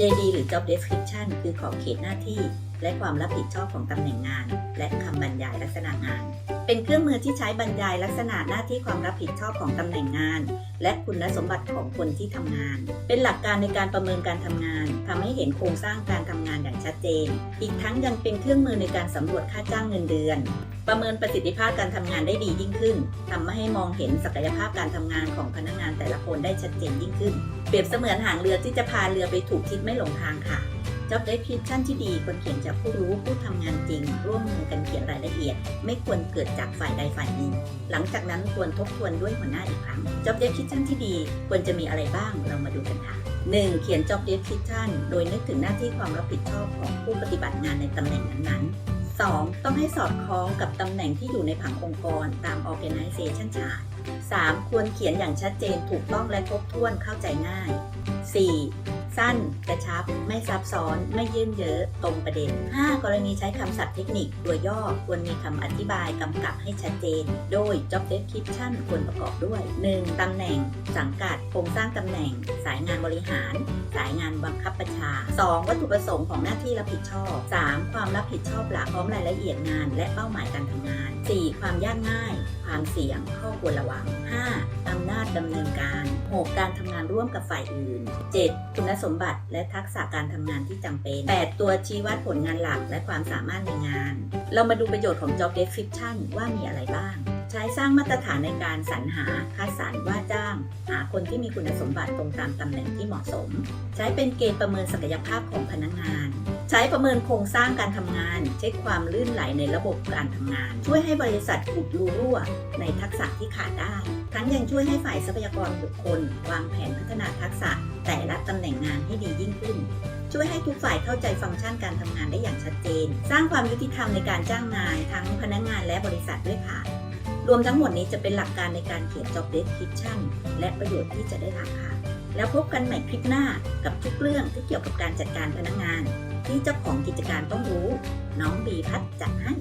JD หรือ Job Description คือขอบเขตหน้าที่และความรับผิดชอบของตำแหน่งงาน และคำบรรยายลักษณะงาน เป็นเครื่องมือที่ใช้บรรยายลักษณะหน้าที่ความรับผิดชอบของตำแหน่งงาน และคุณสมบัติของคนที่ทำงาน เป็นหลักการในการประเมินการทำงานทำให้เห็นโครงสร้างการทำงานอย่างชัดเจน อีกทั้งยังเป็นเครื่องมือในการสำรวจค่าจ้างเงินเดือน ประเมินประสิทธิภาพการทำงานได้ดียิ่งขึ้นทำให้มองเห็นศักยภาพการทำงานของพนักงานแต่ละคนได้ชัดเจนยิ่งขึ้น เปรียบเสมือนหางเรือที่จะพาเรือไปถูกทิศไม่หลงทางค่ะ Job description ที่ดีควรเขียนจากผู้รู้ผู้ทำงานจริง ร่วมมือกันเขียนรายละเอียด ไม่ควรเกิดจากฝ่ายใดฝ่ายหนึ่ง หลังจากนั้นควรทบทวนด้วยหัวหน้าอีกครั้ง Job description ที่ดีควรจะมีอะไรบ้างเรามาดูกันค่ะ 1. เขียน Job description โดยนึกถึงหน้าที่ความรับผิดชอบของผู้ปฏิบัติงานในตำแหน่งนั้นๆ 2. ต้องให้สอดคล้องกับตำแหน่งที่อยู่ในผังองค์กรตาม organization chart 3. ควรเขียนอย่างชัดเจนถูกต้องและครบถ้วนเข้าใจง่าย 4. สั้น กระชับ ไม่ซับซ้อน ไม่ยืดเยอะ ตรงประเด็น 5. กรณีใช้คำศัพท์เทคนิคตัวย่อควรมีคำอธิบายกำกับให้ชัดเจน โดย job description ควรประกอบด้วย 1. ตำแหน่ง สังกัด โครงสร้างตำแหน่ง สายงานบริหาร สายงานบังคับบัญชา 2. วัตถุประสงค์ของหน้าที่รับผิดชอบ 3. ความรับผิดชอบหลักพร้อมรายละเอียดงาน และเป้าหมายการทำงาน 4. ความยากง่าย ความเสี่ยงข้อควรระวัง 5. อำนาจดำเนินการ 6. การทำงานร่วมกับฝ่ายอื่น 7. คุณสมบัติและทักษะการทำงานที่จำเป็น 8. ตัวชี้วัดผลงานหลักและความสามารถในงาน เรามาดูประโยชน์ของ job description ว่ามีอะไรบ้าง ใช้สร้างมาตรฐานในการสรรหาคัดสรรว่าจ้าง หาคนที่มีคุณสมบัติตรงตามตำแหน่งที่เหมาะสม ใช้เป็นเกณฑ์ประเมินศักยภาพของพนักงาน ใช้ประเมินโครงสร้างการทำงาน เช็คความลื่นไหลในระบบการทำงาน ช่วยให้บริษัทอุดรูรั่ว ในทักษะที่ขาดได้ ทั้งยังช่วยให้ฝ่ายทรัพยากรบุคคล วางแผนพัฒนาทักษะ แต่ละตำแหน่งงานให้ดียิ่งขึ้นช่วยให้ทุกฝ่ายเข้าใจฟังก์ชันการทำงานได้อย่างชัดเจน สร้างความยุติธรรมในการจ้างงานทั้งพนักงานและบริษัทด้วยค่ะ รวมทั้งหมดนี้จะเป็นหลักการในการเขียน job description และประโยชน์ที่จะได้รับค่ะ แล้วพบกันใหม่คลิปหน้ากับทุกเรื่องที่เกี่ยวกับการจัดการพนักงาน ที่เจ้าของกิจการต้องรู้ น้องบีพัฒน์จัดให้